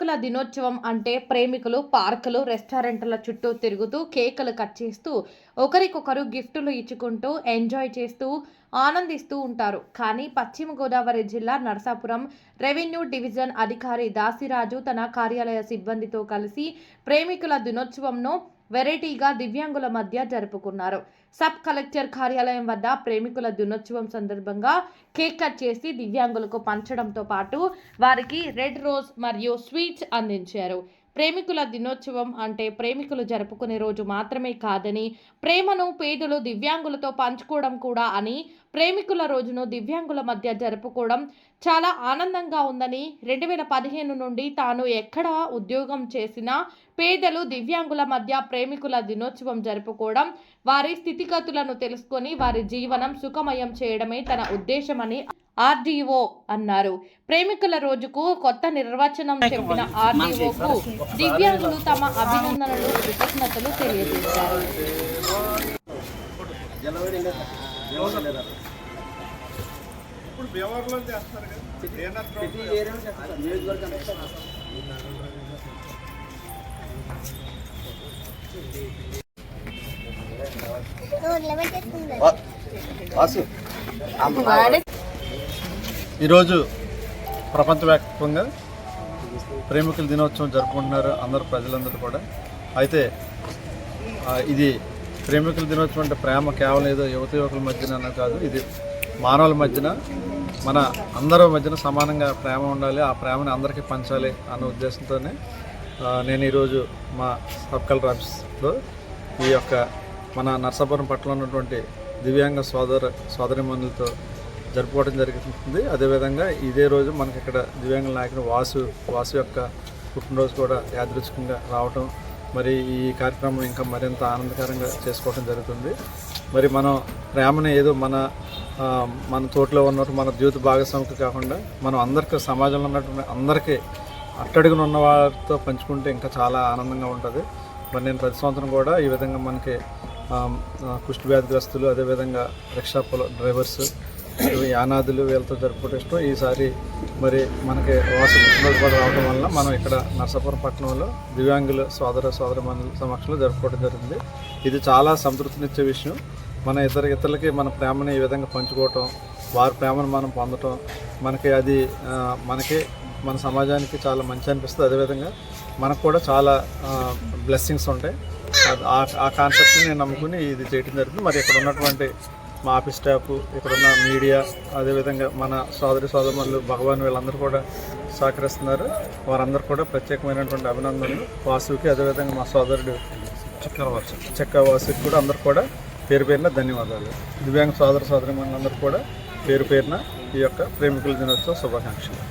ప్రేమికుల దినోత్సవం అంటే ప్రేమికులు పార్కులు రెస్టారెంట్ల చుట్టూ తిరుగుతూ కేకులు కట్ చేస్తూ ఒకరికొకరు గిఫ్టులు ఇచ్చుకుంటూ ఎంజాయ్ చేస్తూ ఆనందిస్తూ ఉంటారు. కానీ పశ్చిమ గోదావరి జిల్లా నరసాపురం రెవెన్యూ డివిజన్ అధికారి దాసిరాజు తన కార్యాలయ సిబ్బందితో కలిసి ప్రేమికుల దినోత్సవంను వెరైటీగా దివ్యాంగుల మధ్య జరుపుకున్నారు. సబ్ కలెక్టర్ కార్యాలయం వద్ద ప్రేమికుల దినోత్సవం సందర్భంగా కేక్ కట్ చేసి దివ్యాంగులకు పంచడంతో పాటు వారికి రెడ్ రోజ్ మరియు స్వీట్స్ అందించారు. ప్రేమికుల దినోత్సవం అంటే ప్రేమికులు జరుపుకునే రోజు మాత్రమే కాదని ప్రేమను పేదలు దివ్యాంగులతో పంచుకోవడం కూడా అని ప్రేమికుల రోజును దివ్యాంగుల మధ్య జరుపుకోవడం చాలా ఆనందంగా ఉందని రెండు వేల పదిహేను నుండి తాను ఎక్కడ ఉద్యోగం చేసినా పేదలు దివ్యాంగుల మధ్య ప్రేమికుల దినోత్సవం జరుపుకోవడం వారి స్థితిగతులను తెలుసుకొని వారి జీవనం సుఖమయం చేయడమే తన ఉద్దేశమని ఆర్డీఓ అన్నారు. ప్రేమికుల రోజుకు కొత్త నిర్వచనం చెప్పిన ఆర్డీఓకు దివ్యాంగులు తమ అభినందనలు కృతజ్ఞతలు తెలియజేశారు. వాసు. ఈరోజు ప్రపంచవ్యాప్తంగా ప్రేమికుల దినోత్సవం జరుపుకుంటున్నారు అందరు ప్రజలందరూ కూడా. అయితే ఇది ప్రేమికుల దినోత్సవం అంటే ప్రేమ కేవలం ఏదో యువత యువకుల మధ్యన కాదు ఇది మానవుల మధ్యన మన అందరి మధ్యన సమానంగా ప్రేమ ఉండాలి ఆ ప్రేమని అందరికీ పంచాలి అన్న ఉద్దేశంతోనే నేను ఈరోజు మా సబ్ కలెక్టర్ ఆఫీస్లో ఈ యొక్క మన నర్సాపురం పట్టణంలో ఉన్నటువంటి దివ్యాంగ సోదర సోదరిమణులతో జరుపుకోవడం జరుగుతుంది. అదేవిధంగా ఇదే రోజు మనకి ఇక్కడ దివ్యాంగుల నాయకుడు వాసు వాసు యొక్క పుట్టినరోజు కూడా యాదృచ్ఛికంగా రావటం మరి ఈ కార్యక్రమం ఇంకా మరింత ఆనందకరంగా చేసుకోవడం జరుగుతుంది. మరి మనం ప్రేమను ఏదో మన మన తోటలో ఉన్నట్టు మన జీవిత భాగస్వామికి కాకుండా మనం అందరికీ సమాజంలో ఉన్నటువంటి అందరికీ అట్టడుగున ఉన్న వారితో పంచుకుంటే ఇంకా చాలా ఆనందంగా ఉంటుంది. మరి నేను ప్రతి సంవత్సరం కూడా ఈ విధంగా మనకి కుష్టి వ్యాధిగ్రస్తులు అదేవిధంగా రిక్షా డ్రైవర్స్ యానాదులు వీళ్ళతో జరుపుకోవడం ఇష్టం. ఈసారి మరి మనకి వాసు కూడా రావడం వల్ల మనం ఇక్కడ నర్సాపురం పట్టణంలో దివ్యాంగుల సోదర సోదర సమక్షంలో జరుపుకోవడం జరిగింది. ఇది చాలా సంతృప్తినిచ్చే విషయం. మన ఇతర ఇతరులకి మన ప్రేమని ఈ విధంగా పంచుకోవటం వారి ప్రేమను మనం పొందటం మనకి అది మనకి మన సమాజానికి చాలా మంచి అనిపిస్తుంది. అదేవిధంగా మనకు కూడా చాలా బ్లెస్సింగ్స్ ఉంటాయి. అది- ఆ- ఆ కాన్సెప్ట్ని నేను నమ్ముకుని ఇది చేయడం జరిగింది. మరి ఇక్కడ ఉన్నటువంటి మా ఆఫీస్ స్టాఫ్ ఇక్కడ ఉన్న మీడియా అదేవిధంగా మన సోదరి సోదరులు భగవాన్ వీళ్ళందరూ కూడా సహకరిస్తున్నారు. వారందరూ కూడా ప్రత్యేకమైనటువంటి అభినందనలు. వాసుకి అదేవిధంగా మా సోదరుడు చక్రవాసు చెక్క వాసుకి కూడా అందరు కూడా పేరు పేరున ధన్యవాదాలు. దివ్యాంగ సోదర సోదరి మనందరూ కూడా పేరు పేరున ఈ యొక్క ప్రేమికుల దినోత్సవ శుభాకాంక్షలు.